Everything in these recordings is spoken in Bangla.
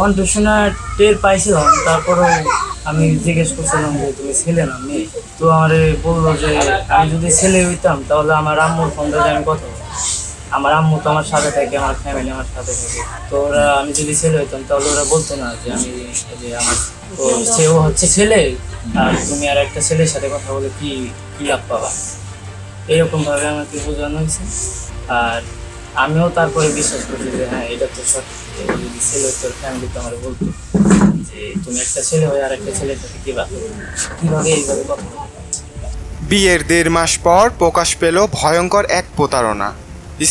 কণ্ঠ শোনা টের পাইছিলাম তারপরেও আমি জিজ্ঞেস করছিলাম যে, তুমি ছেলে না মেয়ে? তো আমার বলল যে, আমি যদি ছেলে হইতাম, তাহলে আমার আম্মুর ফোন থেকে আমি কথা আমার আম্মু তো আমার সাথে থাকে, আমার ফ্যামিলি আমার সাথে থাকে। তো ওরা, আমি যদি ছেলে হইতাম, তাহলে ওরা বলতো না যে, আমি যে আমার, তো সেও হচ্ছে ছেলে। আর তুমি আর একটা ছেলের সাথে কথা বলে কি কি লাভ পাবা? এরকম ভাবে আমাকে বোঝানো হয়েছে। আর আমিও তারপরে বিশ্বাস করছি যে হ্যাঁ এটা তো যদি ছেলে তোর ফ্যামিলি তো আমার বলতো যে, তুমি একটা ছেলে হয়ে আর একটা ছেলের সাথে কি বাদ কীভাবে এইভাবে কথা বিয়ের দেড় মাস পর প্রকাশ পেল ভয়ঙ্কর এক প্রতারণা।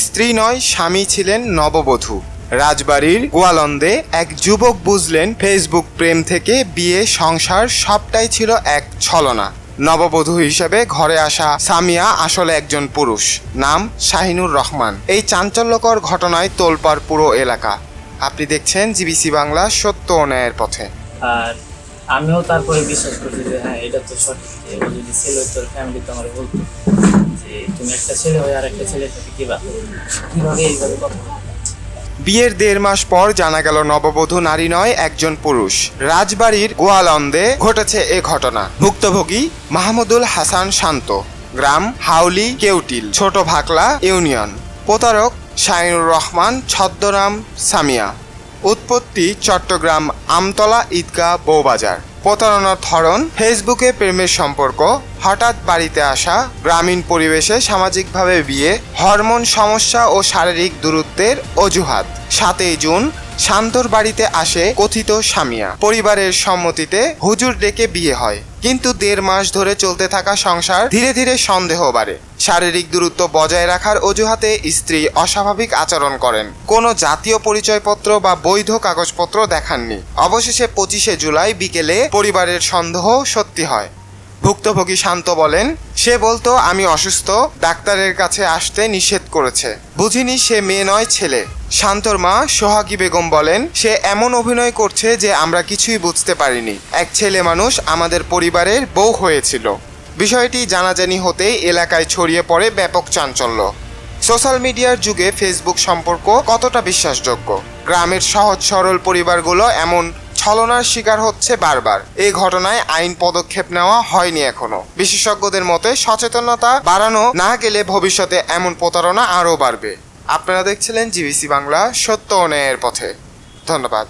স্ত্রী নয়, স্বামী ছিলেন নববধূ। রাজবাড়ির গোয়ালন্দে এক যুবক বুঝলেন, ফেসবুক প্রেম থেকে বিয়ে, সংসার সবটাই ছিল এক ছলনা। নববধূ হিসেবে ঘরে আসা সামিয়া আসলে একজন পুরুষ, নাম শাহিনুর রহমান। এই চাঞ্চল্যকর ঘটনায় তোলপাড় পুরো এলাকা। আপনি দেখছেন জিবিসি বাংলা সত্য ও ন্যায়ের পথে। আর আমিও তারপরে বিশ্বাস করছি যে হ্যাঁ এটা তো সঠিক। ছেলে তোর ফ্যামিলি তো আমার বলতো যে, তুমি একটা ছেলে হয়ে আর একটা ছেলের সাথে কি বাদ কীভাবে এইভাবে কথা? বিয়ের দেড় মাস পর জানা গেল নববধূ নারী নয়, একজন পুরুষ। রাজবাড়ির গোয়ালন্দে ঘটেছে এ ঘটনা। ভুক্তভোগী মাহমুদুল হাসান শান্ত, গ্রাম হাউলি কেউটিল, ছোট ভাকলা ইউনিয়ন। প্রতারক শাহিনুর রহমান, ছদ্মনাম সামিয়া। উৎপত্তি চট্টগ্রাম আমতলা ঈদগাহ বৌবাজার। প্রতারণার ধরন, ফেসবুকে প্রেমের সম্পর্ক, হঠাৎ বাড়িতে আসা, গ্রামীণ পরিবেশে সামাজিকভাবে বিয়ে, হরমোন সমস্যা ও শারীরিক দূরত্বের অজুহাত। সাতই জুন শান্তর বাড়িতে আসে কথিত স্বামিয়া। পরিবারের সম্মতিতে হুজুর ডেকে বিয়ে হয়। কিন্তু দেড় মাস ধরে চলতে থাকা সংসার ধীরে ধীরে সন্দেহ বাড়ে। শারীরিক দূরত্ব বজায় রাখার অজুহাতে স্ত্রী অস্বাভাবিক আচরণ করেন। কোনো জাতীয় পরিচয়পত্র বা বৈধ কাগজপত্র দেখাননি। অবশেষে পঁচিশে জুলাই বিকেলে পরিবারের সন্দেহ সত্যি হয়। ভুক্তভোগী শান্ত বলেন, সে বলতো, আমি অসুস্থ, ডাক্তারের কাছে আসতে নিষেধ করেছে। বুঝিনি সে মেয়ে নয়, ছেলে। শান্তর মা সোহাগী বেগম বলেন, সে এমন অভিনয় করছে যে আমরা কিছুই বুঝতে পারিনি। এক ছেলে মানুষ আমাদের পরিবারের বউ হয়েছিল। বিষয়টি জানাজানি হতেই এলাকায় ছড়িয়ে পড়ে ব্যাপক চাঞ্চল্য। সোশ্যাল মিডিয়ার যুগে ফেসবুক সম্পর্ক কতটা বিশ্বাসযোগ্য? গ্রামের সহজ সরল পরিবারগুলো এমন ছলনার শিকার হচ্ছে বারবার। এই ঘটনায় আইন পদক্ষেপ নেওয়া হয়নি এখনও। বিশেষজ্ঞদের মতে, সচেতনতা বাড়ানো না গেলে ভবিষ্যতে এমন প্রতারণা আরও বাড়বে। আপনারা দেখছিলেন জিবিসি বাংলা, সত্য অন্যায়ের পথে। ধন্যবাদ।